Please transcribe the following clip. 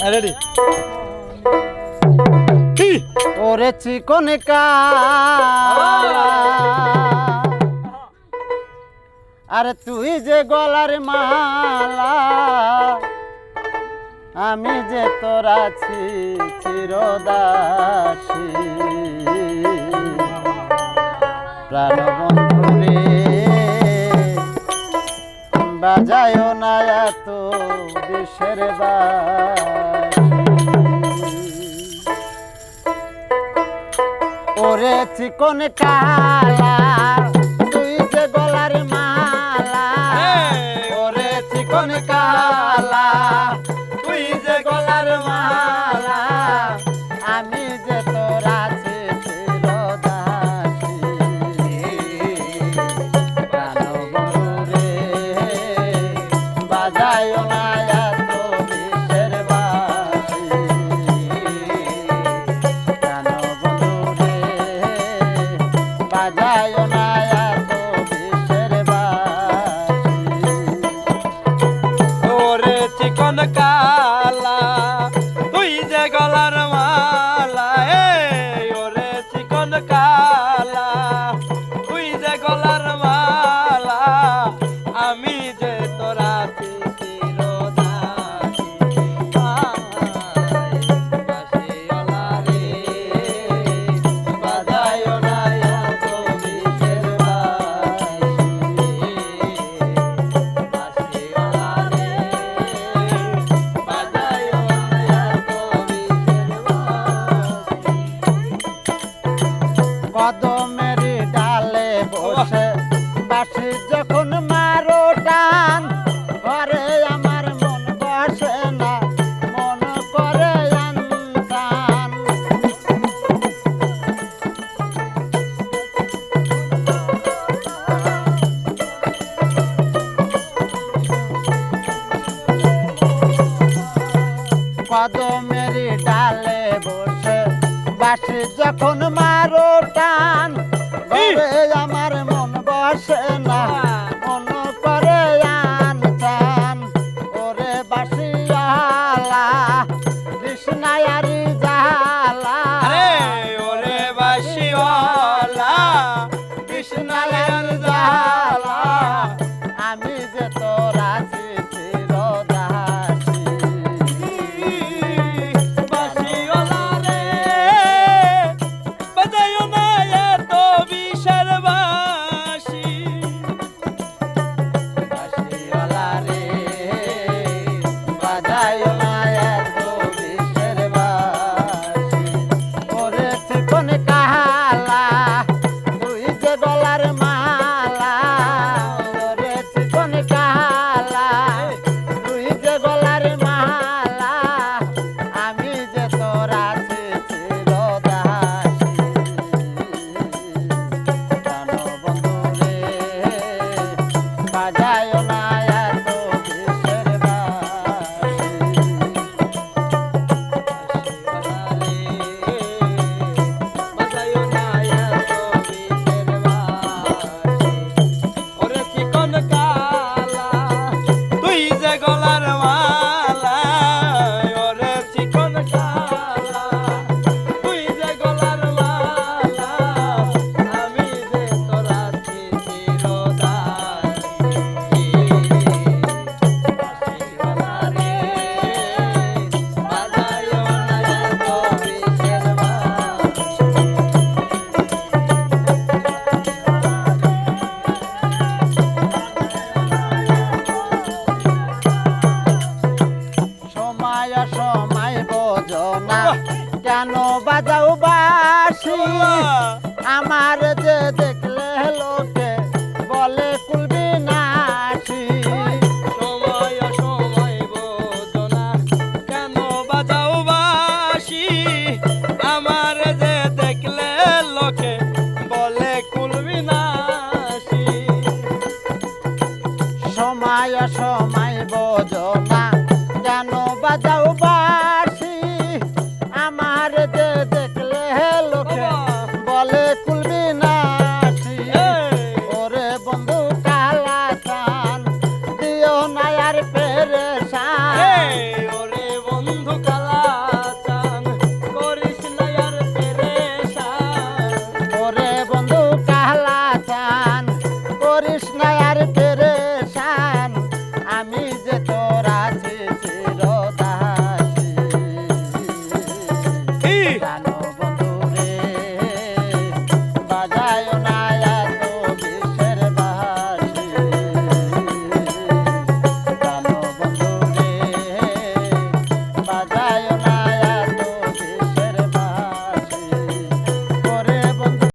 হ্যাঁ, রেডি ওরে চিকন আরে তুই যে গলার মালা, আমি যে তোর আছি চিরদাসী। প্রাণবন্ধু রে। তোমরা না এত দেশের ওরে চিকন কালা বাসি যখন মারো টান ঘরে আমার মন বসে না মন করে কদমের ডালে বসে যখন মারো টান ঘরে আমার আসে না bottom of my আমার যে